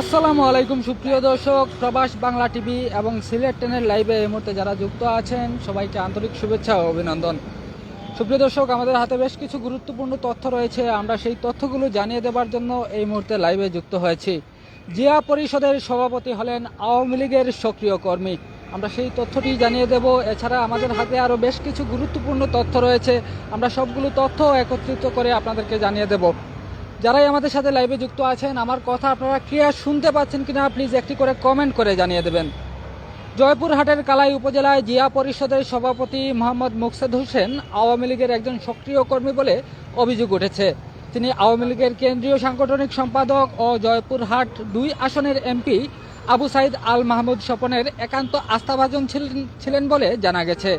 আসসালামু আলাইকুম, সুপ্রিয় দর্শক। প্রবাস বাংলা টিভি এবং সিলেট টেনের লাইভে এই মুহূর্তে যারা যুক্ত আছেন, সবাইকে আন্তরিক শুভেচ্ছা ও অভিনন্দন। সুপ্রিয় দর্শক, আমাদের হাতে বেশ কিছু গুরুত্বপূর্ণ তথ্য রয়েছে। আমরা সেই তথ্যগুলো জানিয়ে দেবার জন্য এই মুহূর্তে লাইভে যুক্ত হয়েছি। জিয়া পরিষদের সভাপতি হলেন আওয়ামী লীগের সক্রিয় কর্মী। আমরা সেই তথ্যটি জানিয়ে দেব। এছাড়া আমাদের হাতে আরও বেশ কিছু গুরুত্বপূর্ণ তথ্য রয়েছে। আমরা সবগুলো তথ্য একত্রিত করে আপনাদেরকে জানিয়ে দেব। যারাই আমাদের সাথে লাইভে যুক্ত আছেন, আমার কথা আপনারা ক্লিয়ার শুনতে পাচ্ছেন কিনা প্লিজ একটি করে কমেন্ট করে জানিয়ে দেবেন। জয়পুরহাটের কালাই উপজেলায় জিয়া পরিষদের সভাপতি মোহাম্মদ মুকসেদ হোসেন আওয়ামী লীগের একজন সক্রিয় কর্মী বলে অভিযোগ উঠেছে। তিনি আওয়ামী লীগের কেন্দ্রীয় সাংগঠনিক সম্পাদক ও জয়পুরহাট দুই আসনের এমপি আবু সাইদ আল মাহমুদ স্বপনের একান্ত আস্থাভাজন ছিলেন ছিলেন বলে জানা গেছে।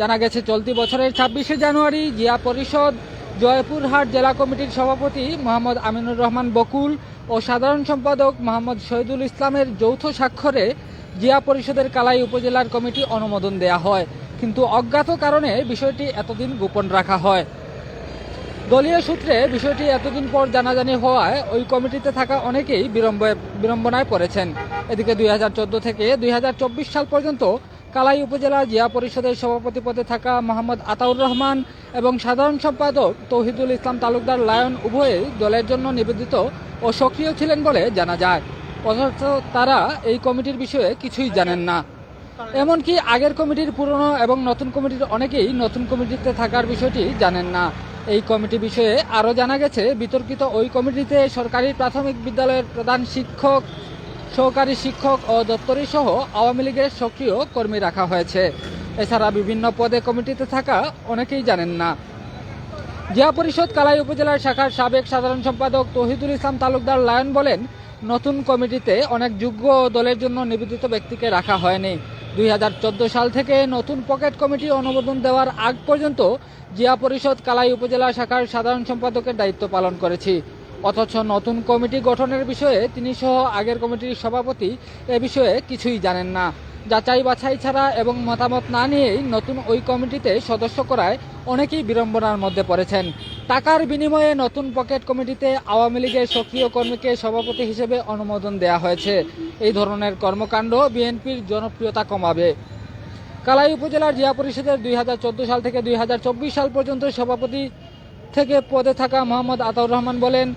জানা গেছে, চলতি বছরের ছাব্বিশে জানুয়ারি জিয়া পরিষদ জয়পুরহাট জেলা কমিটির সভাপতি মোহাম্মদ আমিনুর রহমান বকুল ও সাধারণ সম্পাদক মোহাম্মদ শহীদুল ইসলামের যৌথ স্বাক্ষরে জিয়া পরিষদের কালাই উপজেলার কমিটি অনুমোদন দেয়া হয়। কিন্তু অজ্ঞাত কারণে বিষয়টি এতদিন গোপন রাখা হয়। দলীয় সূত্রে বিষয়টি এতদিন পর জানাজানি হওয়ায় ওই কমিটিতে থাকা অনেকেই বিড়ম্ব- বিড়ম্বনায় পড়েছেন। এদিকে দুই হাজার চোদ্দ থেকে দুই হাজার চব্বিশ সাল পর্যন্ত কালাই উপজেলা জিয়া পরিষদের সভাপতি পদে থাকা মোহাম্মদ আতাউর রহমান এবং সাধারণ সম্পাদক তৌহিদুল ইসলাম তালুকদার লায়ন উভয়ই দলের জন্য নিবেদিত ও সক্রিয় ছিলেন বলে জানা যায়। অথচ তারা এই কমিটির বিষয়ে কিছুই জানেন না। এমনকি আগের কমিটির পুরনো এবং নতুন কমিটির অনেকেই নতুন কমিটিতে থাকার বিষয়টি জানেন না। এই কমিটি বিষয়ে আরও জানা গেছে, বিতর্কিত ওই কমিটিতে সরকারি প্রাথমিক বিদ্যালয়ের প্রধান শিক্ষক সহকারী শিক্ষক ও দপ্তরি সহ আওয়ামী লীগের সক্রিয় কর্মী রাখা হয়েছে। এছাড়া বিভিন্ন পদে কমিটিতে থাকা অনেকেই জানেন না। জিয়া পরিষদ কালাই উপজেলার শাখার সাবেক সাধারণ সম্পাদক তহিদুল ইসলাম তালুকদার লায়ন বলেন, নতুন কমিটিতে অনেক যোগ্য দলের জন্য নিবেদিত ব্যক্তিকে রাখা হয়নি। দুই হাজার চোদ্দ সাল থেকে নতুন পকেট কমিটি অনুমোদন দেওয়ার আগ পর্যন্ত জিয়া পরিষদ কালাই উপজেলা শাখার সাধারণ সম্পাদকের দায়িত্ব পালন করেছি। অথচ নতুন কমিটি গঠনের বিষয়ে তিনি সহ আগের কমিটির সভাপতি এ বিষয়ে কিছুই জানেন না। যাচাই বাছাই ছাড়া এবং মতামত না নিয়েই নতুন ওই কমিটিতে সদস্য করায় অনেকেই বিড়ম্বনার মধ্যে পড়েছেন। টাকার বিনিময়ে নতুন পকেট কমিটিতে আওয়ামী লীগের সক্রিয় কর্মীকে সভাপতি হিসেবে অনুমোদন দেওয়া হয়েছে। এই ধরনের কর্মকাণ্ড বিএনপির জনপ্রিয়তা কমাবে। কালাই উপজেলার জিয়া পরিষদের দুই হাজার চোদ্দ সাল থেকে দুই হাজার চব্বিশ সাল পর্যন্ত সভাপতি থেকে পদে থাকা মোহাম্মদ আতাউর রহমান বলেন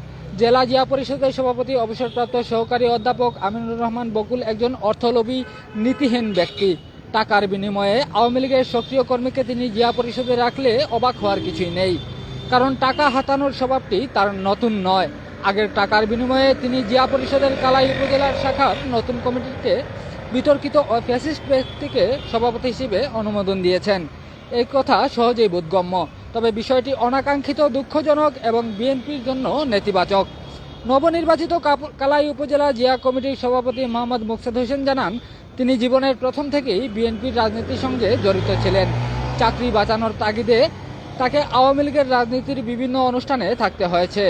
জেলা জিয়া পরিষদের সভাপতি, অবসরপ্রাপ্ত সহকারী অধ্যাপক আমিনুর রহমান বকুল একজন অর্থলোভী, নীতিহীন ব্যক্তি। টাকার বিনিময়ে আওয়ামী লীগের সক্রিয় কর্মীকে তিনি জিয়া পরিষদে রাখলে অবাক হওয়ার কিছুই নেই। কারণ টাকা হাতানোর স্বভাবটি তার নতুন নয়। আগের টাকার বিনিময়ে তিনি জিয়া পরিষদের কালাই উপজেলার শাখার নতুন কমিটিতে বিতর্কিত ফ্যাসিস্ট ব্যক্তিকে সভাপতি হিসেবে অনুমোদন দিয়েছেন। এই কথা সহজেই বোধগম্য। তবে বিষয়টি অনাকাঙ্ক্ষিত, দুঃখজনক এবং বিএনপির জন্য নেতিবাচক। নবনির্বাচিত কালাই উপজেলা জিয়া কমিটির সভাপতি মোহাম্মদ মুকসেদ হোসেন জানান, তিনি জীবনের প্রথম থেকেই বিএনপির রাজনীতির সঙ্গে জড়িত ছিলেন। চাকরি বাঁচানোর তাগিদে তাকে আওয়ামী লীগের রাজনীতির বিভিন্ন অনুষ্ঠানে থাকতে হয়েছে।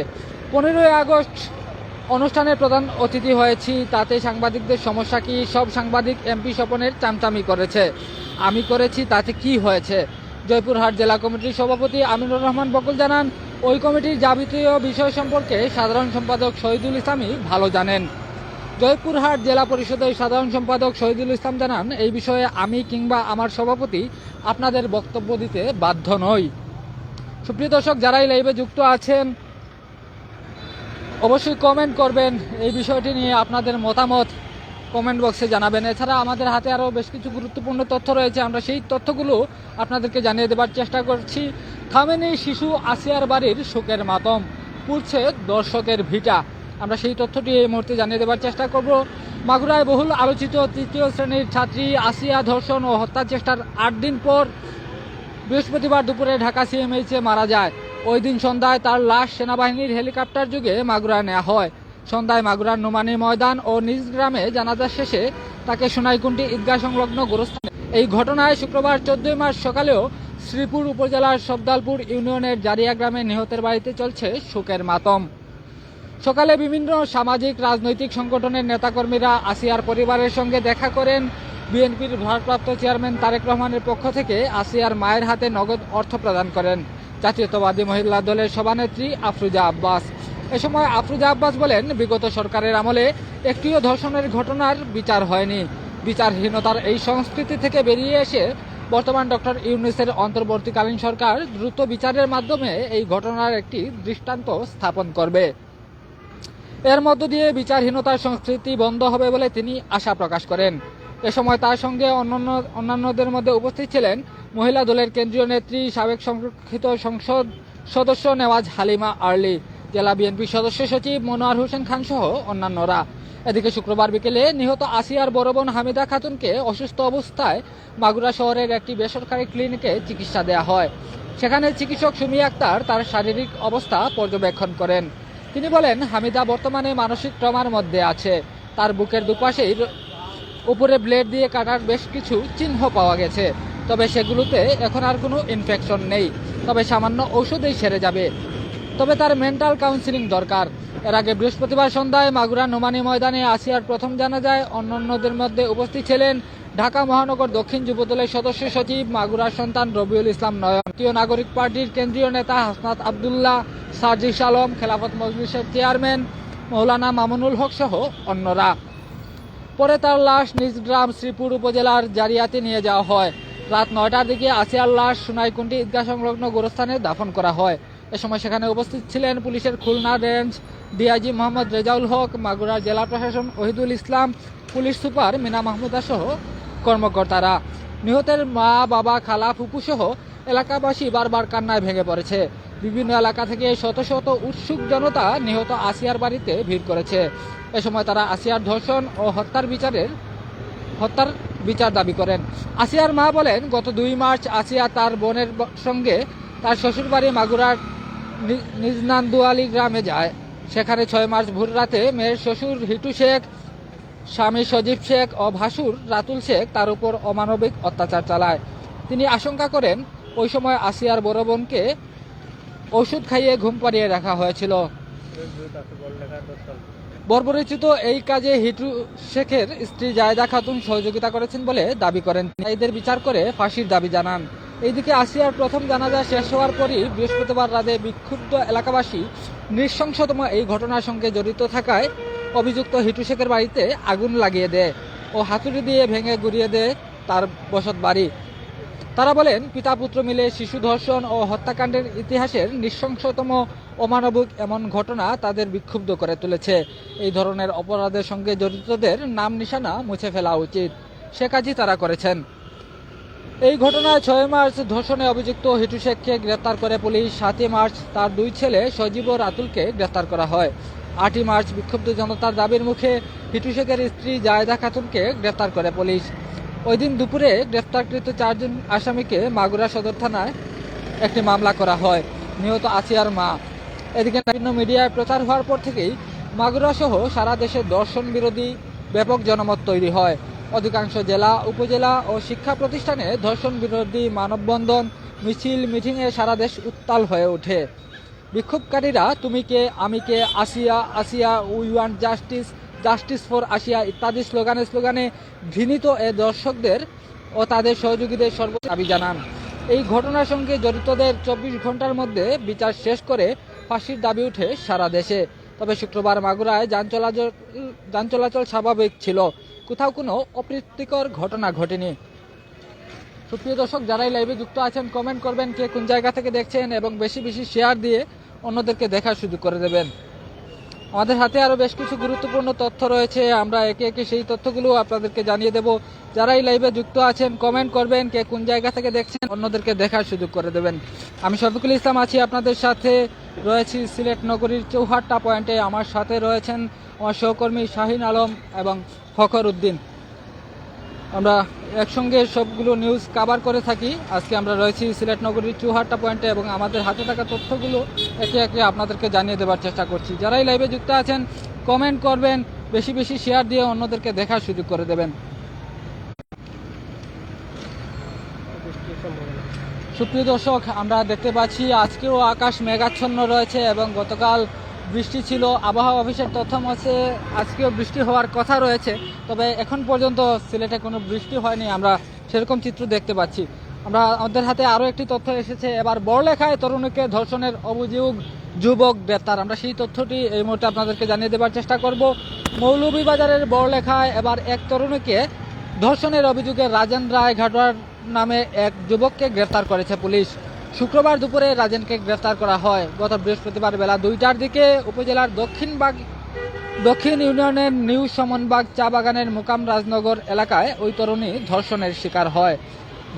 পনেরোই আগস্ট অনুষ্ঠানের প্রধান অতিথি হয়েছি, তাতে সাংবাদিকদের সমস্যা কি? সব সাংবাদিক এমপি স্বপনের চামচামি করেছে। আমি করেছি, তাতে কি হয়েছে? জয়পুরহাট জেলা কমিটির সভাপতি আমিনুর রহমান বকুল জানান, ওই কমিটির যাবতীয় বিষয় সম্পর্কে সাধারণ সম্পাদক শহীদুল ইসলামই ভালো জানেন। জয়পুরহাট জেলা পরিষদের সাধারণ সম্পাদক শহীদুল ইসলাম জানান, এই বিষয়ে আমি কিংবা আমার সভাপতি আপনাদের বক্তব্য দিতে বাধ্য নই। সুপ্রিয় দর্শক যারাই লাইভে যুক্ত আছেন, অবশ্যই কমেন্ট করবেন। এই বিষয়টি নিয়ে আপনাদের মতামত কমেন্ট বক্সে জানাবেন। এছাড়া আমাদের হাতে আরও বেশ কিছু গুরুত্বপূর্ণ তথ্য রয়েছে। আমরা সেই তথ্যগুলো আপনাদেরকে জানিয়ে দেবার চেষ্টা করছি। খামেনি শিশু আসিয়ার বাড়ির শোকের মাতম, পুড়ছে দর্শকের ভিটা। আমরা সেই তথ্যটি এই মুহূর্তে জানিয়ে দেবার চেষ্টা করব। মাগুরায় বহুল আলোচিত তৃতীয় শ্রেণির ছাত্রী আসিয়া ধর্ষণ ও হত্যা চেষ্টার আট দিন পর বৃহস্পতিবার দুপুরে ঢাকা সিএমএইচে মারা যায়। ওই দিন সন্ধ্যায় তার লাশ সেনাবাহিনীর হেলিকপ্টার যুগে মাগুরায় নেওয়া হয়। সন্ধ্যায় মাগুরার নোমানী ময়দান ও নিজ গ্রামে জানাজা শেষে তাকে সোনাইকুণ্ডি ঈদগাহ সংলগ্ন গোরস্থানে। এই ঘটনায় শুক্রবার চোদ্দই মার্চ সকালেও শ্রীপুর উপজেলার সবদালপুর ইউনিয়নের জারিয়া গ্রামে নিহতের বাড়িতে চলছে শোকের মাতম। সকালে বিভিন্ন সামাজিক, রাজনৈতিক সংগঠনের নেতাকর্মীরা আসিয়ার পরিবারের সঙ্গে দেখা করেন। বিএনপির ভারপ্রাপ্ত চেয়ারম্যান তারেক রহমানের পক্ষ থেকে আসিয়ার মায়ের হাতে নগদ অর্থ প্রদান করেন। জাতীয়তাবাদী মহিলা দলের সভানেত্রী আফরুজা আব্বাস। এ সময় আফরুজা আব্বাস বলেন, বিগত সরকারের আমলে একটিও ধর্ষণের ঘটনার বিচার হয়নি। বিচারহীনতার এই সংস্কৃতি থেকে বেরিয়ে এসে বর্তমান ডক্টর ইউনুসের অন্তর্বর্তীকালীন সরকার দ্রুত বিচারের মাধ্যমে এই ঘটনার একটি দৃষ্টান্ত স্থাপন করবে। এর মধ্য দিয়ে বিচারহীনতার সংস্কৃতি বন্ধ হবে বলে তিনি আশা প্রকাশ করেন। এ সময় তার সঙ্গে অন্যান্য অন্যান্যদের মধ্যে উপস্থিত ছিলেন মহিলা দলের কেন্দ্রীয় নেত্রী, সাবেক সংরক্ষিত সংসদ সদস্য নেওয়াজ হালিমা আর্লি। জেলা বিএনপি সদস্য সচিব মনোয়ার হোসেন খান সহ অন্যান্যরা। এদিকে শুক্রবার বিকেলে নিহত আসিয়ার বড় বোন হামিদা খাতুনকে অসুস্থ অবস্থায় মাগুরা শহরের একটি বেসরকারি ক্লিনিকে চিকিৎসা দেওয়া হয়। সেখানে চিকিৎসক সুমি আক্তার তার শারীরিক অবস্থা পর্যবেক্ষণ করেন। তিনি বলেন, হামিদা বর্তমানে মানসিক ট্রমার মধ্যে আছে। তার বুকের দুপাশেই উপরে ব্লেড দিয়ে কাটার বেশ কিছু চিহ্ন পাওয়া গেছে। তবে সেগুলোতে এখন আর কোনো ইনফেকশন নেই। তবে সামান্য ঔষধেই সেরে যাবে। তবে তার মেন্টাল কাউন্সিলিং দরকার। এর আগে বৃহস্পতিবার সন্ধ্যায় মাগুরা নোমানি ময়দানে আসিয়ার প্রথম জানা যায় অন্যান্যদের মধ্যে উপস্থিত ছিলেন ঢাকা মহানগর দক্ষিণ যুবদলের সদস্য সচিব মাগুরার সন্তান রবিউল ইসলাম নয়ন। জাতীয় নাগরিক পার্টির কেন্দ্রীয় নেতা হাসনাত আবদুল্লাহ, সার্জিস আলম, খেলাফত মজলিসের চেয়ারম্যান মৌলানা মামুনুল হক সহ অন্যরা। পরে তার লাশ নিজ গ্রাম শ্রীপুর উপজেলার জারিয়াতে নিয়ে যাওয়া হয়। রাত নয়টার দিকে আসিয়ার লাশ সোনাইকুণ্ডি ঈদগাহ সংলগ্ন গোরস্থানে দাফন করা হয়। এ সময় সেখানে উপস্থিত ছিলেন পুলিশের খুলনা রেঞ্জ ডিআইজি মোহাম্মদ রেজাউল হক মাগুরার জেলা প্রশাসন ওহিদুল ইসলাম, পুলিশ সুপার মিনা মাহমুদা সহ কর্মকর্তারা। নিহতের মা, বাবা, খালা, ফুপু সহ এলাকাবাসী বারবার কান্নায় ভেঙে পড়েছে। বিভিন্ন এলাকা থেকে শত শত উৎসুক জনতা নিহত আসিয়ার বাড়িতে ভিড় করেছে। এ সময় তারা আসিয়ার ধর্ষণ ও হত্যার বিচারের হত্যার বিচার দাবি করেন। আসিয়ার মা বলেন, গত দুই মার্চ আসিয়া তার বোনের সঙ্গে তার শ্বশুরবাড়ি মাগুরার নিজনান্দুয়ালি গ্রামে যায়। সেখানে ছয় মার্চ ভোর রাতে মেয়ের শ্বশুর হিটু শেখ, স্বামী সজীব শেখ ও ভাসুর রাতুল শেখ তার উপর অমানবিক অত্যাচার চালায়। তিনি আশঙ্কা করেন, ওই সময় আসিয়ার বড় বোনকে ওষুধ খাইয়ে ঘুম পাড়িয়ে রাখা হয়েছিল। বর্বরচিত এই কাজে হিটু শেখের স্ত্রী জায়দা খাতুন সহযোগিতা করেছেন বলে দাবি করেন এদের বিচার করে ফাঁসির দাবি জানান। এইদিকে আসিয়ার প্রথম জানাজা শেষ হওয়ার পরই বৃহস্পতিবার রাতে বিক্ষুব্ধ এলাকাবাসী নৃশংসতম এই ঘটনার সঙ্গে জড়িত থাকায় অভিযুক্ত হিটু শেখের বাড়িতে আগুন লাগিয়ে দেয় ও হাতুড়ি দিয়ে ভেঙে গুড়িয়ে দেয় তার বসত বাড়ি। তারা বলেন, পিতা পুত্র মিলে শিশু ধর্ষণ ও হত্যাকাণ্ডের ইতিহাসের নৃশংসতম অমানবিক এমন ঘটনা তাদের বিক্ষুব্ধ করে তুলেছে। এই ধরনের অপরাধের সঙ্গে জড়িতদের নাম নিশানা মুছে ফেলা উচিত। সে কাজই তারা করেছেন। এই ঘটনায় ছয় মার্চ ধর্ষণে অভিযুক্ত হিটু শেখকে গ্রেপ্তার করে পুলিশ। সাতই মার্চ তার দুই ছেলে সজীব ও রাতুলকে গ্রেপ্তার করা হয়। আটই মার্চ বিক্ষুব্ধ জনতার দাবির মুখে হিটু শেখের স্ত্রী জায়দা খাতুনকে গ্রেপ্তার করে পুলিশ। ওই দিন দুপুরে গ্রেফতারকৃত চারজন আসামিকে মাগুরা সদর থানায় একটি মামলা করা হয়। নিহত আসিয়ার মা। এদিকে বিভিন্ন মিডিয়ায় প্রচার হওয়ার পর থেকেই মাগুরা সহ সারা দেশে দর্শন বিরোধী ব্যাপক জনমত তৈরি হয়। অধিকাংশ জেলা, উপজেলা ও শিক্ষা প্রতিষ্ঠানে ধর্ষণ বিরোধী মানববন্ধন, মিছিল, মিটিংয়ে সারা দেশ উত্তাল হয়ে ওঠে। বিক্ষোভকারীরা, তুমি কে? আমি কে? Asia Asia, we want justice justice for Asia, ইত্যাদি স্লোগানে স্লোগানে ঘৃণিত এ দর্শকদের ও তাদের সহযোগীদের সর্বোচ্চ দাবি জানান। এই ঘটনার সঙ্গে জড়িতদের চব্বিশ ঘণ্টার মধ্যে বিচার শেষ করে ফাঁসির দাবি উঠে সারা দেশে। তবে শুক্রবার মাগুরায় যান চলাচল যান চলাচল স্বাভাবিক ছিল। কোথাও কোনো অপ্রীতিকর ঘটনা ঘটেনি। সুপ্রিয় দর্শক, যারাই লাইভে যুক্ত আছেন কমেন্ট করবেন কে কোন জায়গা থেকে দেখছেন এবং বেশি বেশি শেয়ার দিয়ে অন্যদেরকে দেখার সুযোগ করে দেবেন। আমাদের হাতে আরও বেশ কিছু গুরুত্বপূর্ণ তথ্য রয়েছে। আমরা একে একে সেই তথ্যগুলো আপনাদেরকে জানিয়ে দেব। যারাই লাইভে যুক্ত আছেন কমেন্ট করবেন কে কোন জায়গা থেকে দেখছেন, অন্যদেরকে দেখার সুযোগ করে দেবেন। আমি শফিকুল ইসলাম আছি আপনাদের সাথে। রয়েছি সিলেট নগরীর চৌহাট্টা পয়েন্টে আমার সাথে রয়েছেন আমার সহকর্মী শাহিন আলম এবং ফখর উদ্দিন। আমরা একসঙ্গে সবগুলো নিউজ কাভার করে থাকি। আজকে আমরা রয়েছি সিলেট নগরীর চৌহাট্টা পয়েন্টে এবং আমাদের হাতে থাকা তথ্যগুলো একে একে আপনাদেরকে জানিয়ে দেবার চেষ্টা করছি। যারাই লাইভে যুক্ত আছেন কমেন্ট করবেন, বেশি বেশি শেয়ার দিয়ে অন্যদেরকে দেখার সুযোগ করে দেবেন। সুপ্রিয় দর্শক, আমরা দেখতে পাচ্ছি আজকেও আকাশ মেঘাচ্ছন্ন রয়েছে এবং গতকাল বৃষ্টি ছিল, আবহাওয়া অফিসের তথ্য মতে আজকেও বৃষ্টি হওয়ার কথা রয়েছে, তবে এখন পর্যন্ত সিলেটে কোনো বৃষ্টি হয়নি, আমরা সেরকম চিত্র দেখতে পাচ্ছি। আমরা আমাদের হাতে আরও একটি তথ্য এসেছে, এবার বড়লেখায় তরুণীকে ধর্ষণের অভিযোগ, যুবক গ্রেপ্তার। আমরা সেই তথ্যটি এই মুহূর্তে আপনাদেরকে জানিয়ে দেওয়ার চেষ্টা করব। মৌলভীবাজারের বড়লেখায় এবার এক তরুণীকে ধর্ষণের অভিযোগে রাজেন রায় ঘাটোয়ার নামে এক যুবককে গ্রেফতার করেছে পুলিশ। শুক্রবার দুপুরে রাজেনকে গ্রেফতার করা হয়। গত বৃহস্পতিবার বেলা দুইটার দিকে উপজেলার দক্ষিণবাগ দক্ষিণ ইউনিয়নের নিউ সমনবাগ চা বাগানের মুকাম রাজনগর এলাকায় ওই তরুণী ধর্ষণের শিকার হয়।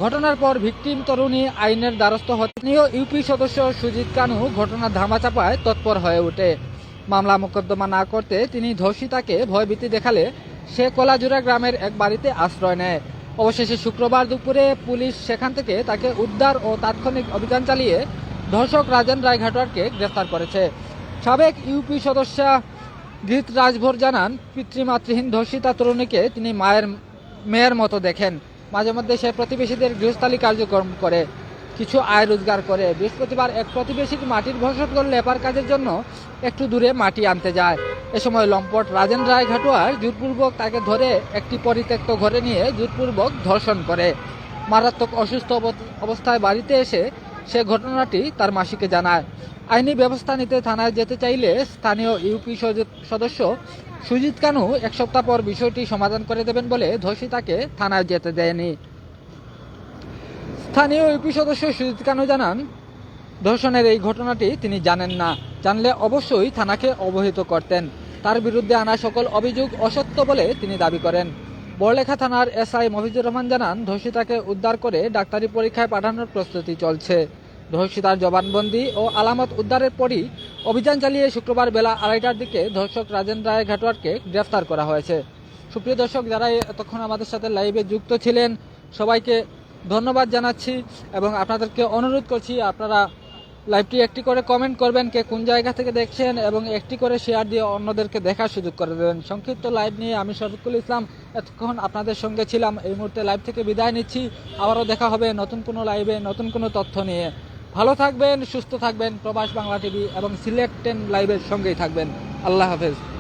ঘটনার পর ভিকটিম তরুণী আইনের দ্বারস্থ হতে স্থানীয় ইউপি সদস্য সুজিত কানু ঘটনার ধামাচাপায় তৎপর হয়ে ওঠে। মামলা মোকদ্দমা না করতে তিনি ধর্ষিতাকে ভয়ভীতি দেখালে সে কলাজুরা গ্রামের এক বাড়িতে আশ্রয় নেয়। অবশেষে শুক্রবার দুপুরে পুলিশ সেখান থেকে তাকে উদ্ধার ও তাৎক্ষণিক অভিযান চালিয়ে ধর্ষক রাজেন রায় ঘাটোয়ারকে গ্রেফতার করেছে। সাবেক ইউপি সদস্যা গীত রাজভোর জানান, পিতৃমাতৃহীন ধর্ষিতা তরুণীকে তিনি মায়ের, মেয়ের মতো দেখেন। মাঝে মধ্যে সে প্রতিবেশীদের গৃহস্থালী কার্যক্রম করে। কিছু আয় রোজগার করে। বৃহস্পতিবার এক প্রতিবেশীর মাটির ভসটগর লেপার কাজের জন্য একটু দূরে মাটি আনতে যায়। এ সময় লম্পট রাজেন রায় ঘাটোয়ার জোরপূর্বক তাকে ধরে একটি পরিত্যক্ত ঘরে নিয়ে জোরপূর্বক ধর্ষণ করে। মারাত্মক অসুস্থ অব- অবস্থায় বাড়িতে এসে সে ঘটনাটি তার মাসিকে জানায়। আইনি ব্যবস্থা নিতে থানায় যেতে চাইলে স্থানীয় ইউপি সদস্য সুজিত কানু এক সপ্তাহ পর বিষয়টি সমাধান করে দেবেন বলে ধর্ষিতাকে থানায় যেতে দেয়নি। স্থানীয় ইউপি সদস্য সুজিত কানু জানান, ধর্ষণের এই ঘটনাটি তিনি জানেন না। জানলে অবশ্যই থানাকে অবহিত করতেন। তার বিরুদ্ধে আনা সকল অভিযোগ অসত্য বলে তিনি দাবি করেন। বড়লেখা থানার এসআই মফিজুর রহমান জানান, ধর্ষিতাকে উদ্ধার করে ডাক্তারি পরীক্ষায় পাঠানোর প্রস্তুতি চলছে। ধর্ষিতার জবানবন্দি ও আলামত উদ্ধারের পরই অভিযান চালিয়ে শুক্রবার বেলা আড়াইটার দিকে ধর্ষক রাজেন রায় ঘাটোয়ারকে গ্রেফতার করা হয়েছে। সুপ্রিয় দর্শক, যারা এতক্ষণ আমাদের সাথে লাইভে যুক্ত ছিলেন, সবাইকে ধন্যবাদ জানাচ্ছি এবং আপনাদেরকে অনুরোধ করছি, আপনারা লাইভটি একটি করে কমেন্ট করবেন কে কোন জায়গা থেকে দেখছেন এবং একটি করে শেয়ার দিয়ে অন্যদেরকে দেখার সুযোগ করে দেবেন। সংক্ষিপ্ত লাইভ নিয়ে আমি শরীফুল ইসলাম, এতক্ষণ আপনাদের সঙ্গে ছিলাম। এই মুহূর্তে লাইভ থেকে বিদায় নিচ্ছি। আবারও দেখা হবে নতুন কোনো লাইভে নতুন কোনো তথ্য নিয়ে। ভালো থাকবেন, সুস্থ থাকবেন প্রবাস বাংলা টিভি এবং সিলেক্ট টেন লাইভের সঙ্গেই থাকবেন। আল্লাহ হাফেজ।